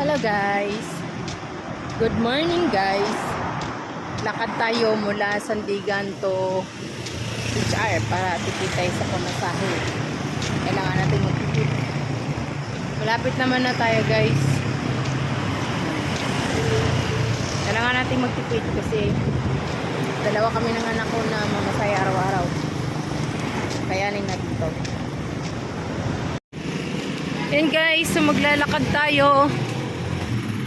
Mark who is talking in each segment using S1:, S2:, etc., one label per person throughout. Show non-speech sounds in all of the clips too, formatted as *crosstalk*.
S1: Hello guys. Good morning guys. Lakad tayo mula Sandigan to HR para tipid sa pamasahe. Kailangan natin magtipid. Malapit naman na tayo guys. Kailangan natin magtipid kasi dalawa kami ng anak ko na mamasahe araw-araw. Kayanin natin to. Yan guys, so maglalakad tayo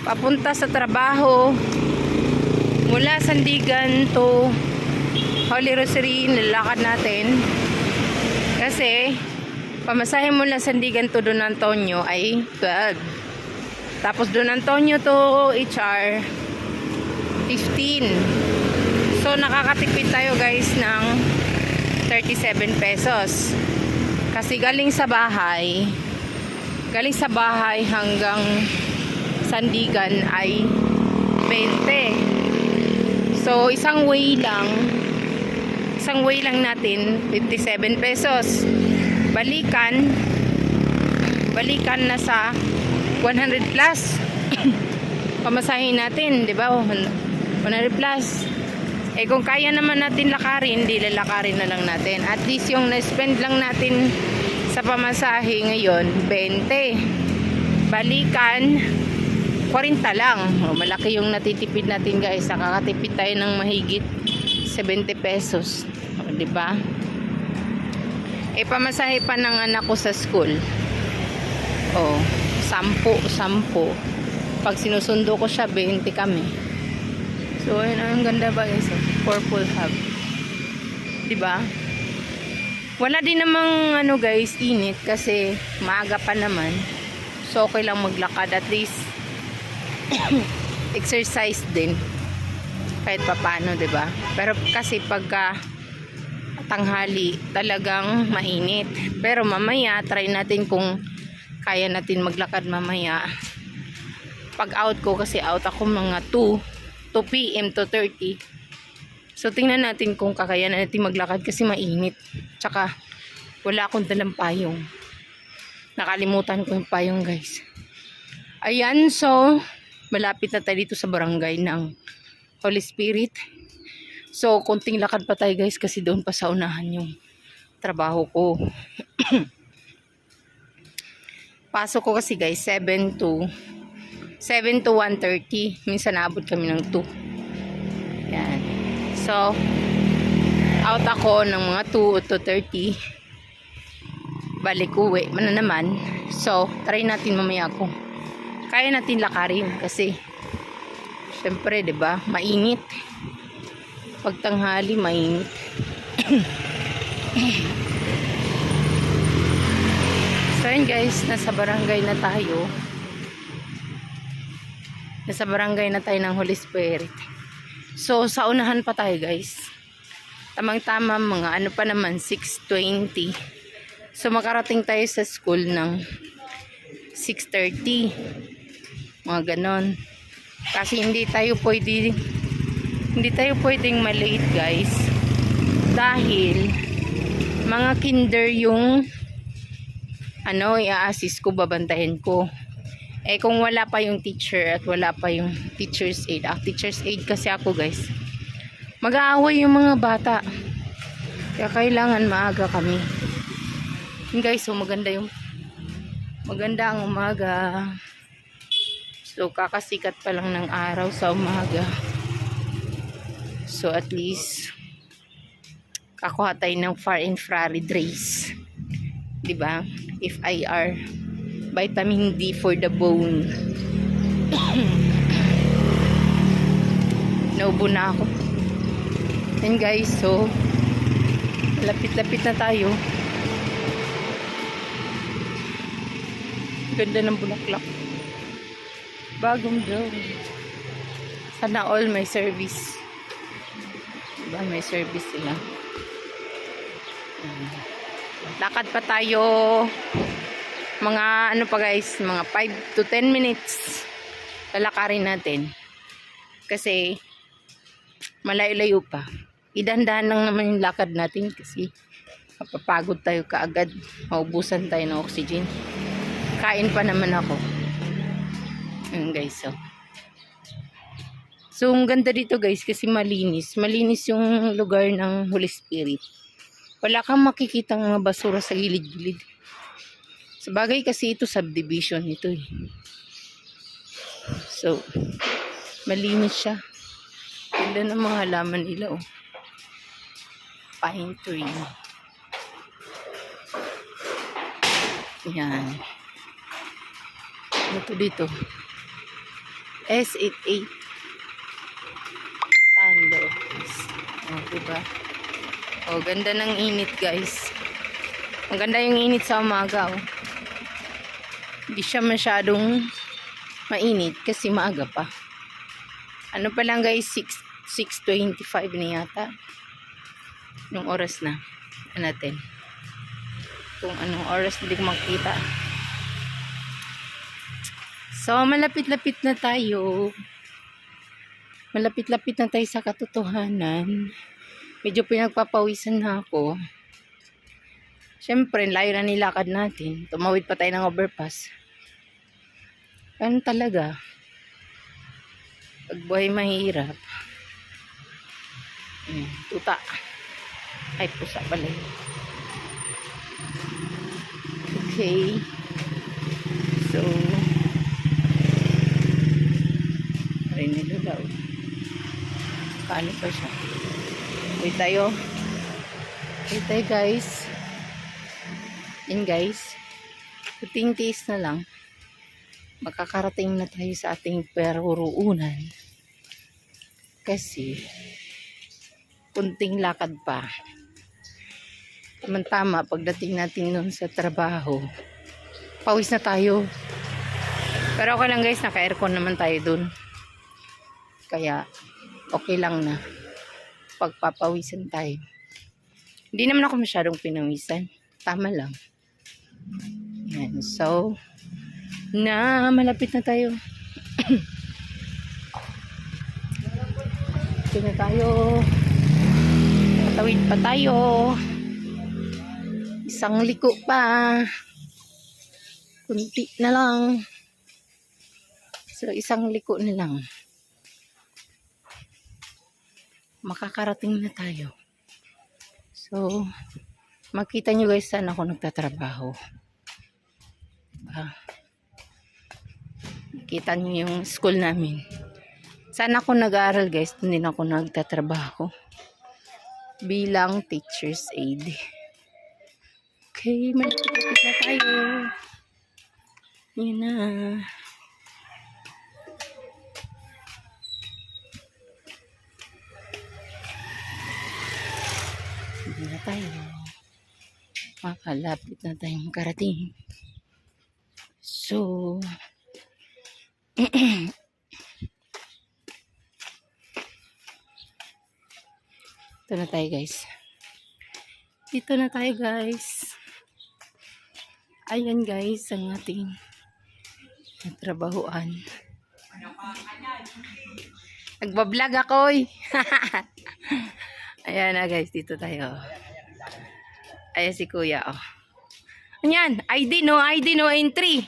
S1: papunta sa trabaho. Mula Sandigan to Holy Rosary nilalakad natin. Kasi pamasahe mula Sandigan to Don Antonio ay 12 tapos Don Antonio to HR 15 so nakakatipid tayo guys ng 37 pesos. Kasi galing sa bahay galing sa bahay hanggang Sandigan ay 20. So, isang way lang, isang way lang natin, 57 pesos. Balikan, balikan na sa 100 plus. *coughs* Pamasahin natin, di ba? 100 plus. Eh kung kaya naman natin lakarin, di lalakarin na lang natin. At least yung na-spend lang natin sa pamasahe ngayon, 20. Balikan, 40 lang. O, malaki yung natitipid natin guys. Nakakatipid tayo ng mahigit 70 pesos. O, ba? E pamasahe pa ng anak ko sa school. O, 10, 10. Pag sinusundo ko siya, 20 kami. So, ayun, ang ganda ba guys? Purple hub. Ba? Wala din namang ano guys, init kasi maaga pa naman. So, okay lang maglakad. At least, *coughs* exercise din kahit papano, 'di ba? Pero kasi pagka tanghali, talagang mainit. Pero mamaya try natin kung kaya natin maglakad mamaya. Pag out ko kasi out ako mga 2 2 PM to 30. So tingnan natin kung kakayanan natin maglakad kasi mainit. Tsaka wala akong dalang payong. Nakalimutan ko yung payong, guys. Ayan, so malapit na tayo dito sa barangay ng Holy Spirit. So, konting lakad pa tayo guys kasi doon pa sa unahan yung trabaho ko. *clears throat* Pasok ko kasi guys 7 to 7 to 1.30. Minsan naabot kami ng 2. Yan. So, out ako ng mga 2 to 30. Balik uwi. Mana naman. So, try natin mamaya kung kaya natin lakarin kasi syempre 'di ba mainit. Pag tanghali mainit. *clears throat* So yun guys nasa barangay na tayo. Nasa barangay na tayo ng Holy Spirit. So sa unahan pa tayo guys. Tamang tama mga ano pa naman 6.20 so makarating tayo sa school ng 6.30 mga ganon. Kasi hindi tayo pwede hindi tayo pwedeng malate guys. Dahil mga kinder yung ano i-assist ko babantayan ko. Eh kung wala pa yung teacher at wala pa yung teacher's aid ah, teacher's aid kasi ako guys. Mag-aaway yung mga bata. Kaya kailangan maaga kami. Guys so maganda yung maganda ang umaga So, kakasikat pa lang ng araw sa umaga. So, at least, kakuha tayo ng far infrared rays. ba diba? If IR, vitamin D for the bone. *coughs* Naubo na ako. And guys, so, lapit-lapit na tayo. Ganda ng bulaklak bagong drone. Sana all may service. Diba? May service sila. Lakad pa tayo mga ano pa guys, mga 5 to 10 minutes. Lalakarin natin. Kasi malayo-layo pa. Idandahan lang naman yung lakad natin kasi mapapagod tayo kaagad. Maubusan tayo ng oxygen. Kain pa naman ako. Ayan guys, so. So, ang ganda dito guys kasi malinis. Malinis yung lugar ng Holy Spirit. Wala kang makikita mga basura sa gilid-gilid. Sa bagay kasi ito subdivision ito eh. So, malinis siya. Ganda ng mga halaman nila oh. Pine tree. Yan. Ano to dito? S88 Tando. Oh, diba? Oh, ganda ng init, guys. Ang ganda yung init sa umaga, oh. Hindi siya masyadong mainit kasi maaga pa. Ano pa lang, guys? 6, 6.25 na yata. Nung oras na. Ano natin? Kung anong oras hindi ko makita. So, malapit-lapit na tayo. Malapit-lapit na tayo sa katotohanan. Medyo pinagpapawisan na ako. Siyempre, layo na nilakad natin. Tumawid pa tayo ng overpass. Ano talaga? Pag buhay mahirap. Ayan, tuta. Ay, pusa pala. Okay. So, ay nilalaw. Paano pa siya? Wait tayo. Wait tayo guys. Yan guys. Puting tiis na lang. Makakarating na tayo sa ating peruruunan. Kasi, kunting lakad pa. Tama-tama, pagdating natin nun sa trabaho, pawis na tayo. Pero okay lang guys, naka-aircon naman tayo dun. Kaya, okay lang na. Pagpapawisan tayo. Hindi naman ako masyadong pinawisan. Tama lang. Yan. So, na malapit na tayo. *clears throat* Ito na tayo. Patawid pa tayo. Isang liko pa. Kunti na lang. So, isang liko na lang. Makakarating na tayo. So, makita nyo guys saan ako nagtatrabaho. Diba? Kita nyo yung school namin. Saan ako nag-aaral guys, doon din ako nagtatrabaho. Bilang teacher's aid. Okay, malapit tayo. Yun na. Tayo. Makalapit na tayong karating. So, *clears throat* Ito na tayo guys. Dito na tayo guys. Ayan guys ang ating trabahoan. Nagbablog ako eh. *laughs* Ayan na guys, dito tayo. Ayan si kuya oh. Ayan, ID no, ID no entry.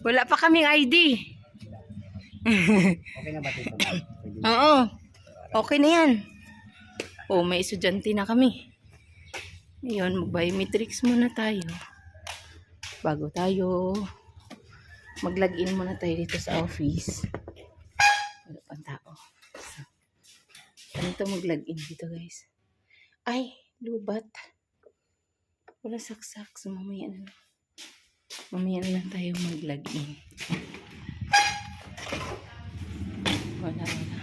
S1: Wala pa kaming ID. *laughs*
S2: Okay na ba dito?
S1: Oo. Okay na yan. Oh, may estudyante na kami. Ngayon, mag-biometrics muna tayo. Bago tayo mag-login muna tayo dito sa office. Wala pang tao. So, ano to mag-login dito guys? Ay, lubat. Wala saksak. So, mamaya na lang. Mamaya na lang tayo mag-login. Wala, wala.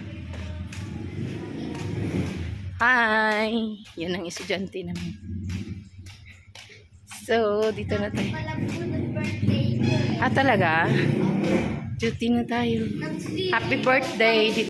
S1: Hi! Yan ang estudyante namin. So, dito na tayo. Ah, talaga? Duty na tayo. Happy birthday!